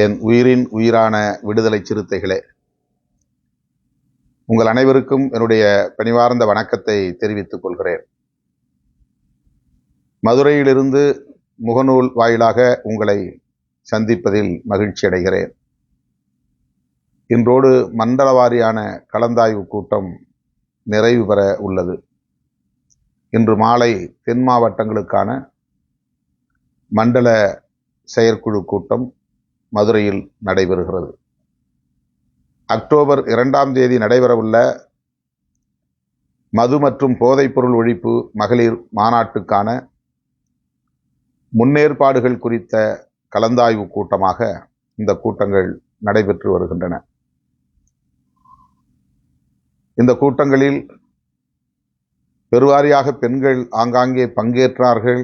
என் உயிரின் உயிரான விடுதலை சிறுத்தைகளே உங்கள் அனைவருக்கும் என்னுடைய பணிவார்ந்த வணக்கத்தை தெரிவித்துக் கொள்கிறேன். மதுரையிலிருந்து முகநூல் வாயிலாக உங்களை சந்திப்பதில் மகிழ்ச்சி அடைகிறேன். இன்றோடு மண்டல வாரியான கலந்தாய்வு கூட்டம் நிறைவு பெற உள்ளது. இன்று மாலை தென் மாவட்டங்களுக்கான மண்டல செயற்குழு கூட்டம் மதுரையில் நடைபெறுகிறது. அக்டோபர் இரண்டாம் தேதி நடைபெறவுள்ள மது மற்றும் போதைப்பொருள் ஒழிப்பு மகளிர் மாநாட்டுக்கான முன்னேற்பாடுகள் குறித்த கலந்தாய்வு கூட்டமாக இந்த கூட்டங்கள் நடைபெற்று வருகின்றன. இந்த கூட்டங்களில் பெருவாரியாக பெண்கள் ஆங்காங்கே பங்கேற்றார்கள்.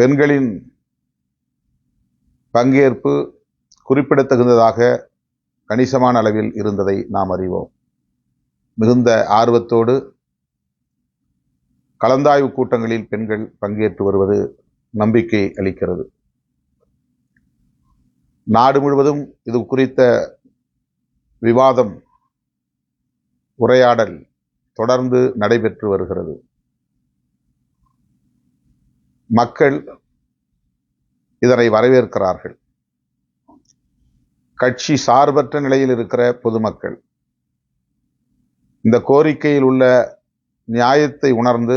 பெண்களின் பங்கேற்பு குறிப்பிடத்தகுந்ததாக கணிசமான அளவில் இருந்ததை நாம் அறிவோம். மிகுந்த ஆர்வத்தோடு கலந்தாய்வு கூட்டங்களில் பெண்கள் பங்கேற்று வருவது நம்பிக்கை அளிக்கிறது. நாடு முழுவதும் இது குறித்த விவாதம் உரையாடல் தொடர்ந்து நடைபெற்று வருகிறது. மக்கள் இதனை வரவேற்கிறார்கள். கட்சி சார்பற்ற நிலையில் இருக்கிற பொதுமக்கள் இந்த கோரிக்கையில் உள்ள நியாயத்தை உணர்ந்து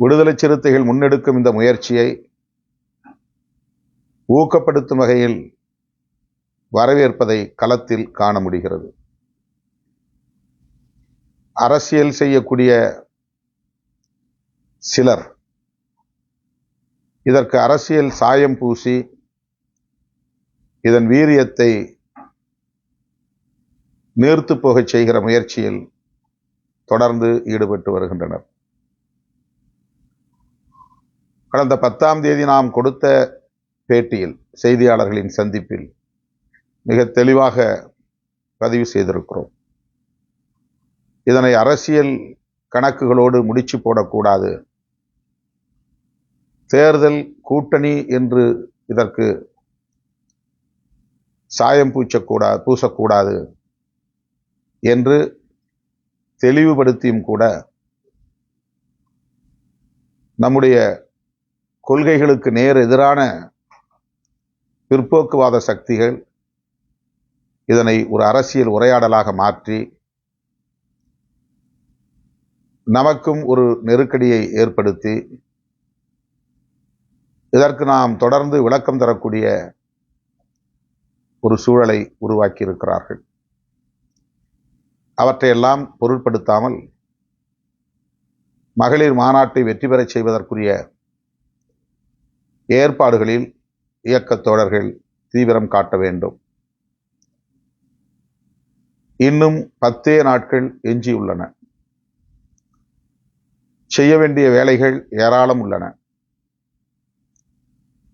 விடுதலை சிறுத்தைகள் முன்னெடுக்கும் இந்த முயற்சியை ஊக்கப்படுத்தும் வகையில் வரவேற்பதை களத்தில் காண முடிகிறது. அரசியல் செய்யக்கூடிய சிலர் இதற்கு அரசியல் சாயம் பூசி இதன் வீரியத்தை நீர்த்து போகச் செய்கிற முயற்சியில் தொடர்ந்து ஈடுபட்டு வருகின்றனர். கடந்த பத்தாம் தேதி நாம் கொடுத்த பேட்டியில் செய்தியாளர்களின் சந்திப்பில் மிக தெளிவாக பதிவு செய்திருக்கிறோம். இதனை அரசியல் கணக்குகளோடு முடிச்சு போடக்கூடாது தேர்தல் கூட்டணி என்று இதற்கு சாயம் பூச்சக்கூடாது பூசக்கூடாது என்று தெளிவுபடுத்தியும் கூட நம்முடைய கொள்கைகளுக்கு நேர் எதிரான பிற்போக்குவாத சக்திகள் இதனை ஒரு அரசியல் உரையாடலாக மாற்றி நமக்கும் ஒரு நெருக்கடியை ஏற்படுத்தி இதற்கு நாம் தொடர்ந்து விளக்கம் தரக்கூடிய ஒரு சூழலை உருவாக்கி இருக்கிறார்கள் அவற்றையெல்லாம் பொருட்படுத்தாமல் மகளிர் மாநாட்டை வெற்றி பெறச் செய்வதற்குரிய ஏற்பாடுகளில் இயக்கத் தோழர்கள் தீவிரம் காட்ட வேண்டும். இன்னும் பத்தே நாட்கள் எஞ்சியுள்ளன. செய்ய வேண்டிய வேலைகள் ஏராளம் உள்ளன.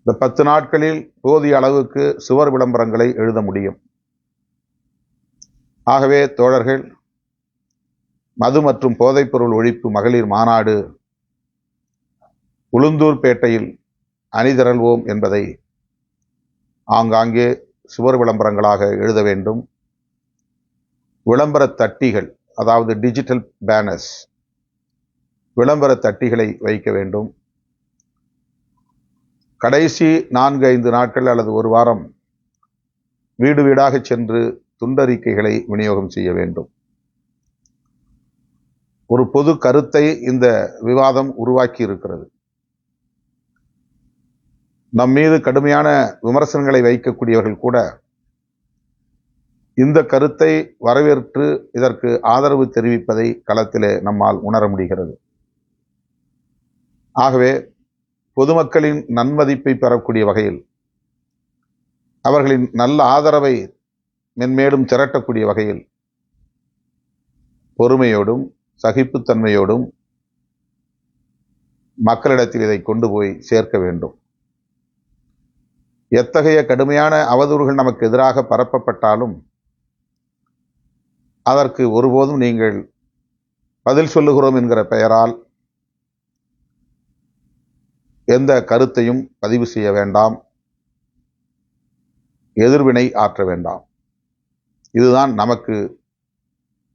இந்த பத்து நாட்களில் போதிய அளவுக்கு சுவர் விளம்பரங்களை எழுத முடியும். ஆகவே தோழர்கள் மது மற்றும் போதைப்பொருள் ஒழிப்பு மகளிர் மாநாடு உளுந்தூர்பேட்டையில் அணிதிரள்வோம் என்பதை ஆங்காங்கே சுவர் விளம்பரங்களாக எழுத வேண்டும். விளம்பர தட்டிகள் அதாவது டிஜிட்டல் பேனர்ஸ் விளம்பர தட்டிகளை வைக்க வேண்டும். கடைசி நான்கு ஐந்து நாட்கள் அல்லது ஒரு வாரம் வீடு வீடாக சென்று துண்டறிக்கைகளை விநியோகம் செய்ய வேண்டும். ஒரு பொது கருத்தை இந்த விவாதம் உருவாக்கி இருக்கிறது. நம் மீது கடுமையான விமர்சனங்களை வைக்கக்கூடியவர்கள் கூட இந்த கருத்தை வரவேற்று இதற்கு ஆதரவு தெரிவிப்பதை களத்திலே நம்மால் உணர முடிகிறது. ஆகவே பொதுமக்களின் நன்மதிப்பை பெறக்கூடிய வகையில் அவர்களின் நல்ல ஆதரவை மென்மேலும் திரட்டக்கூடிய வகையில் பொறுமையோடும் சகிப்புத்தன்மையோடும் மக்களிடத்தில் இதை கொண்டு போய் சேர்க்க வேண்டும். எத்தகைய கடுமையான அவதூறுகள் நமக்கு எதிராக பரப்பப்பட்டாலும் அதற்கு ஒருபோதும் நீங்கள் பதில் சொல்லுகிறோம் என்கிற பெயரால் எந்த கருத்தையும் பதிவு செய்ய வேண்டாம். எதிர்வினை ஆற்ற வேண்டாம். இதுதான் நமக்கு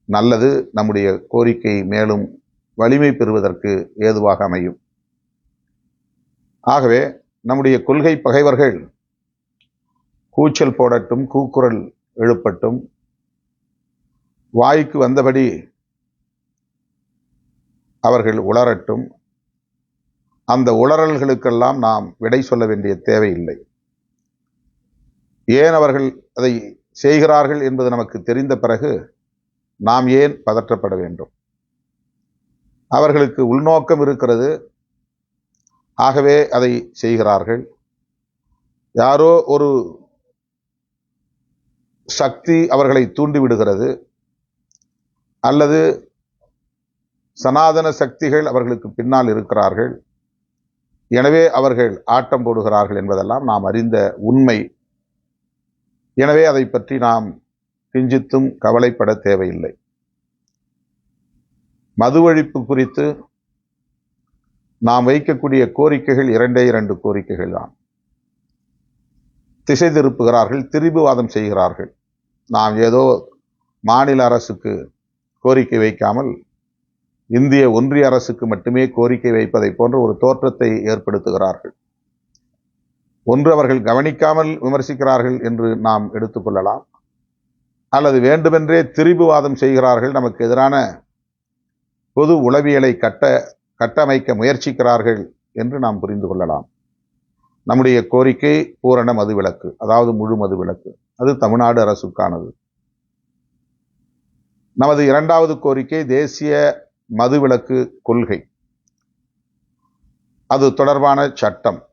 நல்லது. நம்முடைய கோரிக்கை மேலும் வலிமை பெறுவதற்கு ஏதுவாக அமையும். ஆகவே நம்முடைய கொள்கை பகைவர்கள் கூச்சல் போடட்டும் கூக்குரல் எழுப்பட்டும் வாய்க்கு வந்தபடி அவர்கள் உளரட்டும் அந்த உளறல்களுக்கெல்லாம் நாம் விடை சொல்ல வேண்டிய தேவையில்லை. ஏன் அவர்கள் அதை செய்கிறார்கள் என்பது நமக்கு தெரிந்த பிறகு நாம் ஏன் பதற்றப்பட வேண்டும்? அவர்களுக்கு உள்நோக்கம் இருக்கிறது. ஆகவே அதை செய்கிறார்கள். யாரோ ஒரு சக்தி அவர்களை தூண்டிவிடுகிறது அல்லது சனாதன சக்திகள் அவர்களுக்கு பின்னால் இருக்கிறார்கள். எனவே அவர்கள் ஆட்டம் போடுகிறார்கள் என்பதெல்லாம் நாம் அறிந்த உண்மை. எனவே அதை பற்றி நாம் கிஞ்சித்தும் கவலைப்பட தேவையில்லை. மது ஒழிப்பு குறித்து நாம் வைக்கக்கூடிய கோரிக்கைகள் இரண்டே இரண்டு கோரிக்கைகள் தான். திசை திருப்புகிறார்கள் திரிபுவாதம் செய்கிறார்கள். நாம் ஏதோ மாநில அரசுக்கு கோரிக்கை வைக்காமல் இந்திய ஒன்றிய அரசுக்கு மட்டுமே கோரிக்கை வைப்பதை போன்ற ஒரு தோற்றத்தை ஏற்படுத்துகிறார்கள். ஒன்று அவர்கள் கவனிக்காமல் விமர்சிக்கிறார்கள் என்று நாம் எடுத்துக்கொள்ளலாம் அல்லது வேண்டுமென்றே திரிபுவாதம் செய்கிறார்கள். நமக்கு எதிரான பொது உளவியலை கட்ட கட்டமைக்க முயற்சிக்கிறார்கள் என்று நாம் புரிந்து கொள்ளலாம். நம்முடைய கோரிக்கை பூரண மதுவிலக்கு அதாவது முழு மதுவிலக்கு. அது தமிழ்நாடு அரசுக்கானது. நமது இரண்டாவது கோரிக்கை தேசிய மதுவிலக்கு கொள்கை. அது தொடர்பான சட்டம்.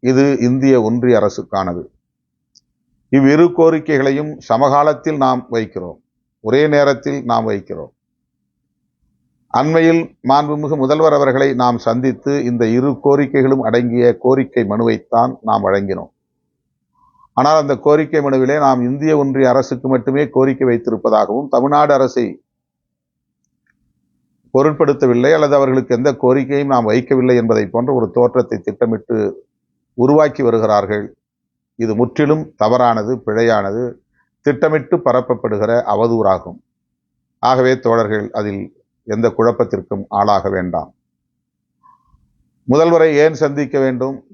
இது இந்திய ஒன்றிய அரசுக்கானது. இவ்விரு கோரிக்கைகளையும் சமகாலத்தில் நாம் வைக்கிறோம். ஒரே நேரத்தில் நாம் வைக்கிறோம். அண்மையில் மாண்புமிகு முதல்வர் அவர்களை நாம் சந்தித்து இந்த இரு கோரிக்கைகளும் அடங்கிய கோரிக்கை மனுவைத்தான் நாம் வழங்கினோம். ஆனால் அந்த கோரிக்கை மனுவிலே நாம் இந்திய ஒன்றிய அரசுக்கு மட்டுமே கோரிக்கை வைத்திருப்பதாகவும் தமிழ்நாடு அரசை பொருட்படுத்தவில்லை அல்லது அவர்களுக்கு எந்த கோரிக்கையும் நாம் வைக்கவில்லை என்பதை போன்ற ஒரு தோற்றத்தை திட்டமிட்டு உருவாக்கி வருகிறார்கள். இது முற்றிலும் தவறானது பிழையானது திட்டமிட்டு பரப்பப்படுகிற அவதூறாகும். ஆகவே தோழர்கள் அதில் எந்த குழப்பத்திற்கும் ஆளாக வேண்டாம். முதல்வரை ஏன் சந்திக்க வேண்டும்?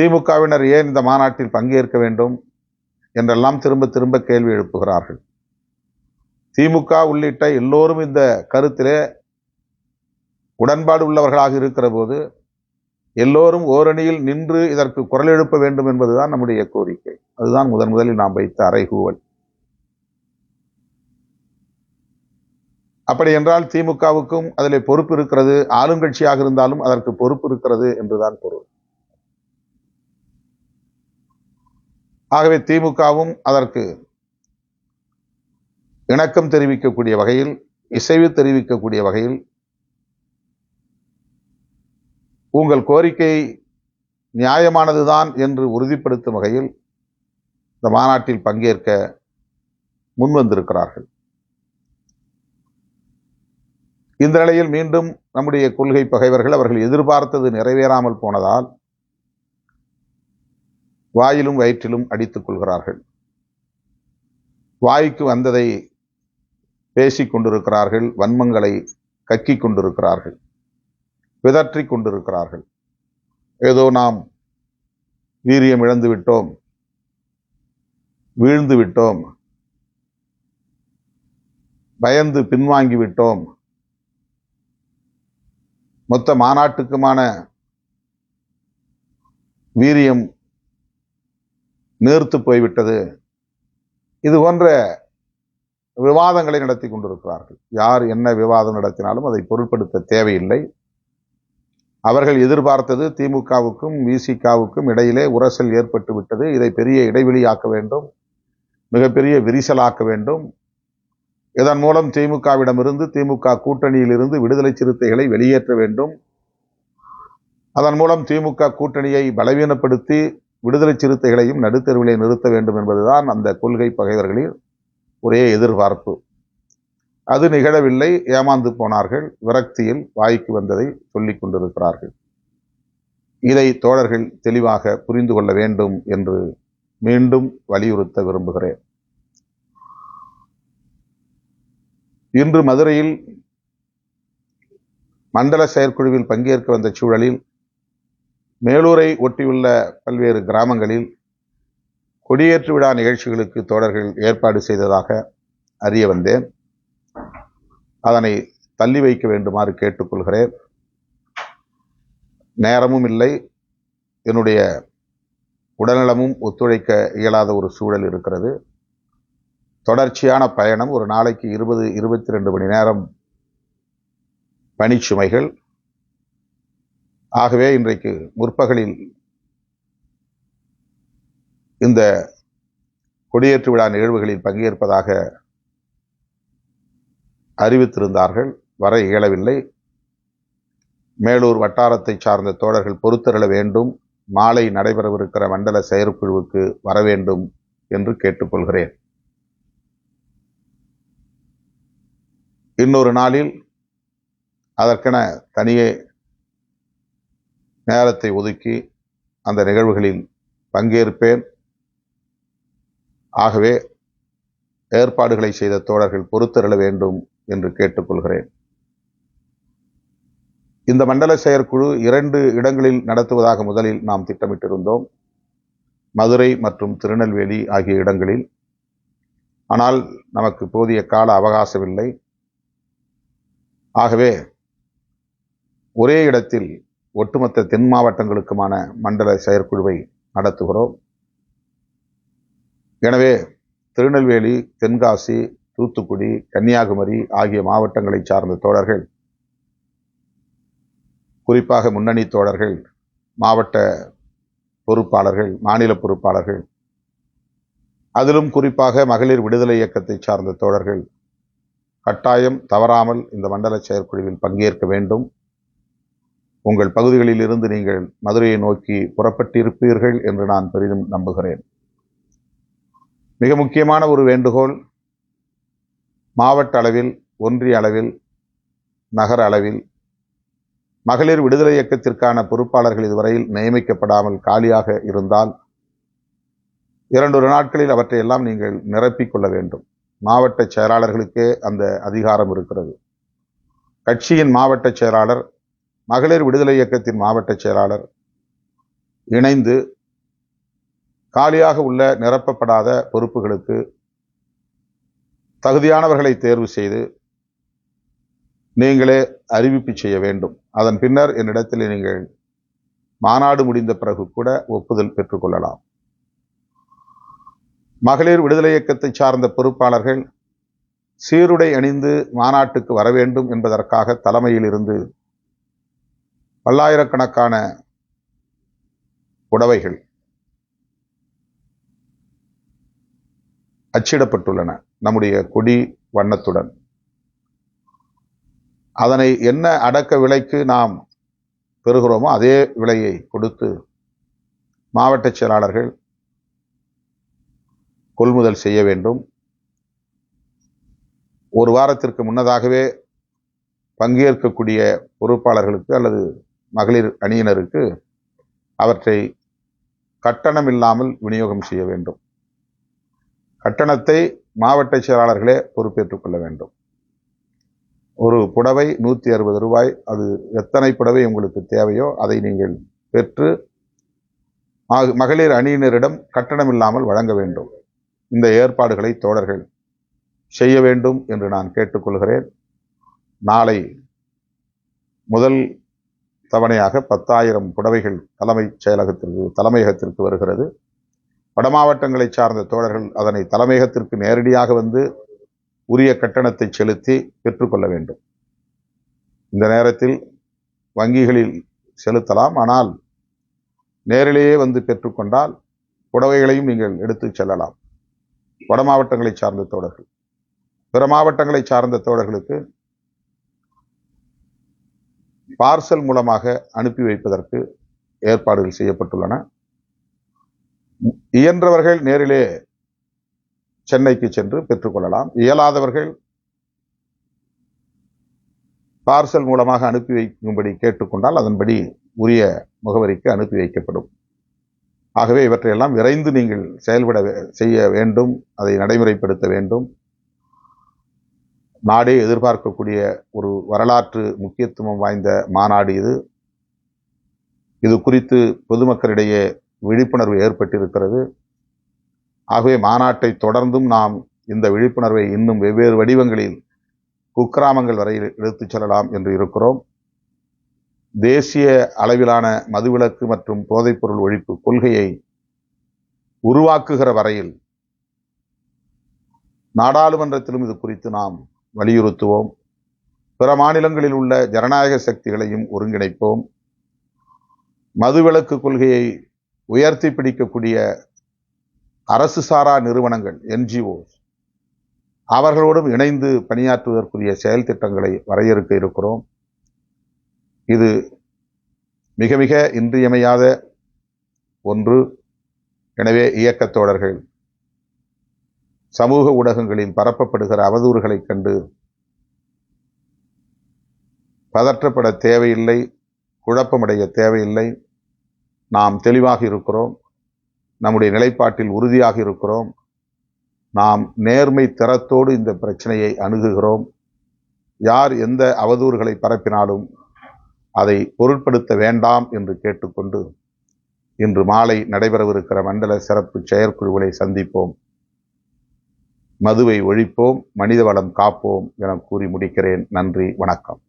திமுகவினர் ஏன் இந்த மாநாட்டில் பங்கேற்க வேண்டும்? என்றெல்லாம் திரும்ப திரும்ப கேள்வி எழுப்புகிறார்கள். திமுக உள்ளிட்ட எல்லோரும் இந்த கருத்திலே உடன்பாடு உள்ளவர்களாக இருக்கிற போது எல்லோரும் ஓரணியில் நின்று இதற்கு குரல் எழுப்ப வேண்டும் என்பதுதான் நம்முடைய கோரிக்கை. அதுதான் முதன் முதலில் நாம் வைத்த அறைகூவல். அப்படி என்றால் திமுகவுக்கும் அதில் பொறுப்பு இருக்கிறது. ஆளுங்கட்சியாக இருந்தாலும் அதற்கு பொறுப்பு இருக்கிறது என்றுதான் பொருள். ஆகவே திமுகவும் அதற்கு இணக்கம் தெரிவிக்கக்கூடிய வகையில் இசைவு தெரிவிக்கக்கூடிய வகையில் உங்கள் கோரிக்கை நியாயமானதுதான் என்று உறுதிப்படுத்தும் வகையில் இந்த மாநாட்டில் பங்கேற்க முன்வந்திருக்கிறார்கள். இந்த நிலையில் மீண்டும் நம்முடைய கொள்கை பகைவர்கள் அவர்கள் எதிர்பார்த்தது நிறைவேறாமல் போனதால் வாயிலும் வயிற்றிலும் அடித்துக் கொள்கிறார்கள். வாய்க்கு வந்ததை பேசி கொண்டிருக்கிறார்கள் வன்மங்களை கக்கி கொண்டிருக்கிறார்கள் பிதற்றி கொண்டிருக்கிறார்கள். ஏதோ நாம் வீரியம் இழந்து விட்டோம் வீழ்ந்து விட்டோம் பயந்து பின்வாங்கி விட்டோம். மொத்த மாநாட்டுக்குமான வீரியம் நேர்த்து போய்விட்டது. இது போன்ற விவாதங்களை நடத்தி கொண்டிருக்கிறார்கள். யார் என்ன விவாதம் நடத்தினாலும் அதை பொருட்படுத்த தேவையில்லை. அவர்கள் எதிர்பார்த்தது திமுகவுக்கும் விசிகாவுக்கும் இடையிலே உரசல் ஏற்பட்டு விட்டது. இதை பெரிய இடைவெளியாக்க வேண்டும். மிகப்பெரிய விரிசலாக்க வேண்டும். இதன் மூலம் திமுகவிடமிருந்து திமுக கூட்டணியிலிருந்து விடுதலை சிறுத்தைகளை வெளியேற்ற வேண்டும். அதன் மூலம் திமுக கூட்டணியை பலவீனப்படுத்தி விடுதலை சிறுத்தைகளையும் நடுத்தருவிலே நிறுத்த வேண்டும் என்பதுதான் அந்த கொள்கை பகைவர்களில் ஒரே எதிர்பார்ப்பு. அது நிகழவில்லை. ஏமாந்து போனார்கள். விரக்தியில் வாய்க்கு வந்ததை சொல்லிக் கொண்டிருக்கிறார்கள். இதை தோழர்கள் தெளிவாக புரிந்து கொள்ள வேண்டும் என்று மீண்டும் வலியுறுத்த விரும்புகிறேன். இன்று மதுரையில் மண்டல செயற்குழுவில் பங்கேற்க வந்த சூழலில் மேலூரை ஒட்டியுள்ள பல்வேறு கிராமங்களில் கொடியேற்று விழா நிகழ்ச்சிகளுக்கு தோழர்கள் ஏற்பாடு செய்ததாக அறிய வந்தேன். அதனை தள்ளி வைக்க வேண்டுமாறு கேட்டுக்கொள்கிறேன். நேரமும் இல்லை. என்னுடைய உடல்நலமும் ஒத்துழைக்க இயலாத ஒரு சூழல் இருக்கிறது. தொடர்ச்சியான பயணம் ஒரு நாளைக்கு இருபது இருபத்தி ரெண்டு மணி நேரம் பணிச்சுமைகள். ஆகவே இன்றைக்கு முற்பகலில் இந்த கொடியேற்று விழா நிகழ்வுகளில் பங்கேற்பதாக அறிவித்திருந்தார்கள். வர இயலவில்லை. மேலூர் வட்டாரத்தை சார்ந்த தோழர்கள் பொறுத்தருள வேண்டும். மாலை நடைபெறவிருக்கிற மண்டல செயற்குழுவுக்கு வர வேண்டும் என்று கேட்டுக்கொள்கிறேன். இன்னொரு நாளில் அதற்கென தனியே நேரத்தை ஒதுக்கி அந்த நிகழ்வுகளில் பங்கேற்பேன். ஆகவே ஏற்பாடுகளை செய்த தோழர்கள் பொறுத்தருள வேண்டும் என்று கேட்டுக்கொள்கிறேன். இந்த மண்டல செயற்குழு இரண்டு இடங்களில் நடத்துவதாக முதலில் நாம் திட்டமிட்டிருந்தோம். மதுரை மற்றும் திருநெல்வேலி ஆகிய இடங்களில். ஆனால் நமக்கு போதிய கால அவகாசமில்லை. ஆகவே ஒரே இடத்தில் ஒட்டுமொத்த தென் மாவட்டங்களுக்குமான மண்டல செயற்குழுவை நடத்துகிறோம். எனவே திருநெல்வேலி தென்காசி தூத்துக்குடி கன்னியாகுமரி ஆகிய மாவட்டங்களை சார்ந்த தோழர்கள் குறிப்பாக முன்னணி தோழர்கள் மாவட்ட பொறுப்பாளர்கள் மாநில பொறுப்பாளர்கள் அதிலும் குறிப்பாக மகளிர் விடுதலை இயக்கத்தை சார்ந்த தோழர்கள் கட்டாயம் தவறாமல் இந்த மண்டல செயற்குழுவில் பங்கேற்க வேண்டும். உங்கள் பகுதிகளில் இருந்து நீங்கள் மதுரையை நோக்கி புறப்பட்டிருப்பீர்கள் என்று நான் பெரிதும் நம்புகிறேன். மிக முக்கியமான ஒரு வேண்டுகோள் மாவட்ட அளவில் ஒன்றிய அளவில் நகர அளவில் மகளிர் விடுதலை இயக்கத்திற்கான பொறுப்பாளர்கள் இதுவரையில் நியமிக்கப்படாமல் காலியாக இருந்தால் இரண்டொரு நாட்களில் அவற்றையெல்லாம் நீங்கள் நிரப்பிக்கொள்ள வேண்டும். மாவட்ட செயலாளர்களுக்கே அந்த அதிகாரம் இருக்கிறது. கட்சியின் மாவட்ட செயலாளர் மகளிர் விடுதலை இயக்கத்தின் மாவட்ட செயலாளர் இணைந்து காலியாக உள்ள நிரப்பப்படாத பொறுப்புகளுக்கு தகுதியானவர்களை தேர்வு செய்து நீங்களே அறிவிப்பு செய்ய வேண்டும். அதன் பின்னர் என்னிடத்தில் நீங்கள் மாநாடு முடிந்த பிறகு கூட ஒப்புதல் பெற்றுக்கொள்ளலாம் மகளிர் விடுதலை இயக்கத்தை சார்ந்த பொறுப்பாளர்கள் சீருடை அணிந்து மாநாட்டுக்கு வர வேண்டும் என்பதற்காக தலைமையில் இருந்து பல்லாயிரக்கணக்கான புடவைகள் அச்சிடப்பட்டுள்ளன நம்முடைய கொடி வண்ணத்துடன். அதனை என்ன அடக்க விலைக்கு நாம் பெறுகிறோமோ அதே விலையை கொடுத்து மாவட்ட செயலாளர்கள் கொள்முதல் செய்ய வேண்டும். ஒரு வாரத்திற்கு முன்னதாகவே பங்கேற்கக்கூடிய பொறுப்பாளர்களுக்கு அல்லது மகளிர் அணியினருக்கு அவற்றை கட்டணம் இல்லாமல் விநியோகம் செய்ய வேண்டும். கட்டணத்தை மாவட்ட செயலாளர்களே பொறுப்பேற்றுக் கொள்ள வேண்டும். ஒரு புடவை நூற்றி அறுபது ரூபாய் அது எத்தனை புடவை உங்களுக்கு தேவையோ அதை நீங்கள் பெற்று மகளிர் அணியினரிடம் கட்டணம் இல்லாமல் வழங்க வேண்டும். இந்த ஏற்பாடுகளை தோழர்கள் செய்ய வேண்டும் என்று நான் கேட்டுக்கொள்கிறேன். நாளை முதல் தவணையாக பத்தாயிரம் புடவைகள் தலைமைச் செயலகத்திற்கு தலைமையகத்திற்கு வருகிறது. வட மாவட்டங்களை சார்ந்த தோழர்கள் அதனை தலைமையகத்திற்கு நேரடியாக வந்து உரிய கட்டணத்தை செலுத்தி பெற்றுக்கொள்ள வேண்டும். இந்த நேரத்தில் வங்கிகளில் செலுத்தலாம். ஆனால் நேரிலேயே வந்து பெற்றுக்கொண்டால் புடவைகளையும் நீங்கள் எடுத்துச் செல்லலாம். வட மாவட்டங்களைச் சார்ந்த தோழர்கள். பிற மாவட்டங்களைச் சார்ந்த தோழர்களுக்கு பார்சல் மூலமாக அனுப்பி வைப்பதற்கு ஏற்பாடுகள் செய்யப்பட்டுள்ளன. இயன்றவர்கள் நேரிலே சென்னைக்கு சென்று பெற்றுக்கொள்ளலாம். இயலாதவர்கள் பார்சல் மூலமாக அனுப்பி வைக்கும்படி கேட்டுக்கொண்டால் அதன்படி உரிய முகவரிக்கு அனுப்பி வைக்கப்படும். ஆகவே இவற்றையெல்லாம் விரைந்து நீங்கள் செயல்பட செய்ய வேண்டும். அதை நடைமுறைப்படுத்த வேண்டும். நாடே எதிர்பார்க்கக்கூடிய ஒரு வரலாற்று முக்கியத்துவம் வாய்ந்த மாநாடு இது. இது குறித்து பொதுமக்களிடையே விழிப்புணர்வு ஏற்பட்டிருக்கிறது. ஆகவே மாநாட்டை தொடர்ந்தும் நாம் இந்த விழிப்புணர்வை இன்னும் வெவ்வேறு வடிவங்களில் குக்கிராமங்கள் வரை எடுத்துச் செல்லலாம் என்று இருக்கிறோம். தேசிய அளவிலான மதுவிலக்கு மற்றும் போதைப்பொருள் ஒழிப்பு கொள்கையை உருவாக்குகிற வரையில் நாடாளுமன்றத்திலும் இது குறித்து நாம் வலியுறுத்துவோம். பிற மாநிலங்களில் உள்ள ஜனநாயக சக்திகளையும் ஒருங்கிணைப்போம். மதுவிலக்கு கொள்கையை உயர்த்தி பிடிக்கக்கூடிய அரசு சாரா நிறுவனங்கள் என்ஜிஓஸ் அவர்களோடும் இணைந்து பணியாற்றுவதற்குரிய செயல் திட்டங்களை வரையறுக்க இருக்கிறோம். இது மிக மிக இன்றியமையாத ஒன்று. எனவே இயக்கத் தோழர்கள் சமூக ஊடகங்களில் பரப்பப்படுகிற அவதூறுகளைக் கண்டு பதற்றப்பட தேவையில்லை குழப்பமடைய தேவையில்லை. நாம் தெளிவாக இருக்கிறோம். நம்முடைய நிலைப்பாட்டில் உறுதியாக இருக்கிறோம். நாம் நேர்மை திறத்தோடு இந்த பிரச்சனையை அணுகுகிறோம். யார் எந்த அவதூறுகளை பரப்பினாலும் அதை பொருட்படுத்த வேண்டாம் என்று கேட்டுக்கொண்டு இன்று மாலை நடைபெறவிருக்கிற மண்டல சிறப்பு செயற்குழுவை சந்திப்போம். மதுவை ஒழிப்போம் மனித வளம் காப்போம் என கூறி முடிக்கிறேன். நன்றி வணக்கம்.